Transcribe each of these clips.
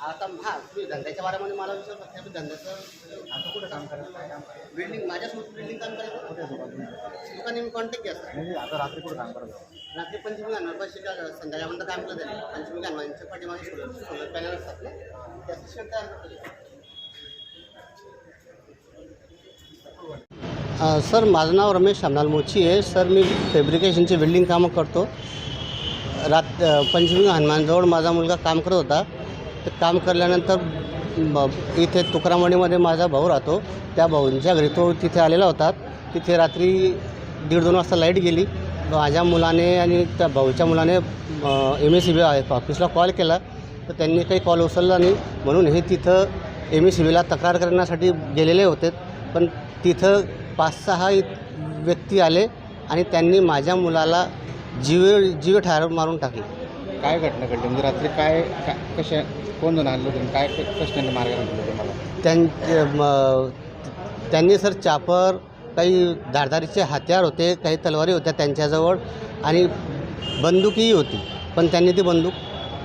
आता हा तुम्ही धंद्याच्या बारेमध्ये मला विचारलं त्या धंद्याचं आता कुठं काम करायचं काय काम करायचं बिल्डिंग माझ्यासोबत बिल्डिंग काम करायचं? कुठे दुकान दुकानी मी कॉन्टॅक्ट केला म्हणजे आता रात्री कुठं काम करायचं रात्री पंचमी गाणं पैसे का संध्याकाळपर्यंत काम केलं त्यांनी पंचमी गाणवांच्या पाठीमागे सोलर सोलर पॅनल असतात ना त्याचं शेड तयार करतो. सर माझं नाव रमेश शामलाल मोची आहे. सर मी फॅब्रिकेशनची बिल्डिंग कामं करतो. रात पंचमी हनुमानजवळ माझा मुलगा काम करत होता. काम केल्यानंतर इथे तुकरामणीमध्ये माझा भाऊ राहतो. त्या भाऊंच्या घरी तो तिथे आलेला होता. तिथे रात्री दीड दोन वाजता लाइट गेली. माझ्या मुलाने आणि त्या भाऊच्या मुलाने एम एस सी बी ऑफिसला कॉल केला. तर त्यांनी काही कॉल उचलला नाही. म्हणून हे तिथं एम एस सी बीला तक्रार करण्यासाठी गेलेले होते. पण तिथं पाच सहा व्यक्ती आले आणि त्यांनी माझ्या मुलाला जीव जीव ठार मारून टाकले. काय घटना घडली? म्हणजे रात्री काय काय कशा कोण जण आणलं तुम्ही काय कशाने मार्ग आणलं तुम्हाला? त्यां म- त्यांनी सर चापर काही धारधारीचे हत्यार होते काही तलवारी होत्या त्यांच्याजवळ आणि बंदुकीही होती. पण त्यांनी ती बंदूक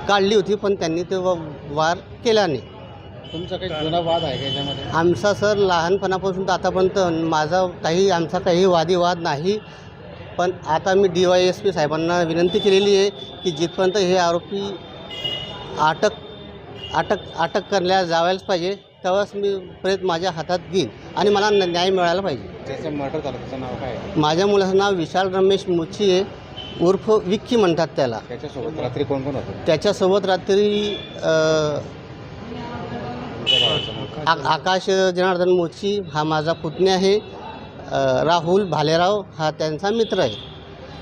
काढली होती पण त्यांनी ते व- वार केला नाही तुमचा काही जुना वाद आहे का याच्यामध्ये? आमचा सर लहानपणापासून तर आतापर्यंत माझा काही आमचा काही वादिवाद नाही. पण आता मी डी वाय एस पी साहेबांना विनंती केलेली आहे की जिथपर्यंत हे आरोपी अटक अटक अटक करल्या जावायलाच पाहिजे तेव्हाच मी प्रयत्न माझ्या हातात घेईन आणि मला न्याय मिळायला पाहिजे. ज्याचं मर्डर झालं त्याचं नाव काय आहे? माझ्या मुलाचं नाव विशाल रमेश मुची आहे. उर्फ विक्की म्हणतात त्याला. त्याच्यासोबत रात्री कोण कोण होतं? त्याच्यासोबत रात्री अ, तुमच्या भावाचं नाव आ- आकाश जनार्दन मोची हा माझा पुतण्या आहे. राहुल भालेराव हा त्यांचा मित्र आहे.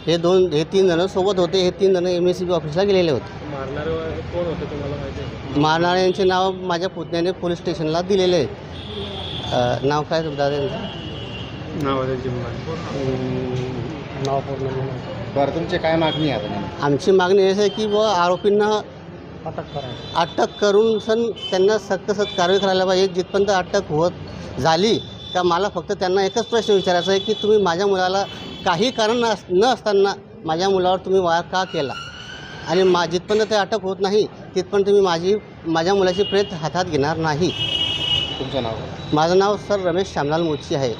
हे दोन हे तीन जणं सोबत होते. हे तीन जणं एम एस सी बी ऑफिसला गेलेले होते. मारणारे कोण होते तुम्हाला माहिती आहे? मारणाऱ्यांचे नाव माझ्या पुतण्याने पोलीस स्टेशनला दिलेले आहेत नाव काय तुमचं त्यांचं नाव नाव. बरं तुमची काय मागणी आहे? आमची मागणी अशी आहे की व आरोपींना अटक करून सण त्यांना सक्त सक्त कारवाई करायला पाहिजे. जिथपर्यंत अटक होत झाली का मला फक्त त्यांना एकच प्रश्न विचारायचा आहे की तुम्ही माझ्या मुलाला काही कारण नस न असताना माझ्या मुलावर तुम्ही वार का केला? आणि मा जिथपर्यंत ते अटक होत नाही तिथपर्यंत मी माझी माझ्या मुलाची प्रेत हातात घेणार नाही. तुमचं नाव? माझं नाव सर रमेश श्यामलाल मोची आहे.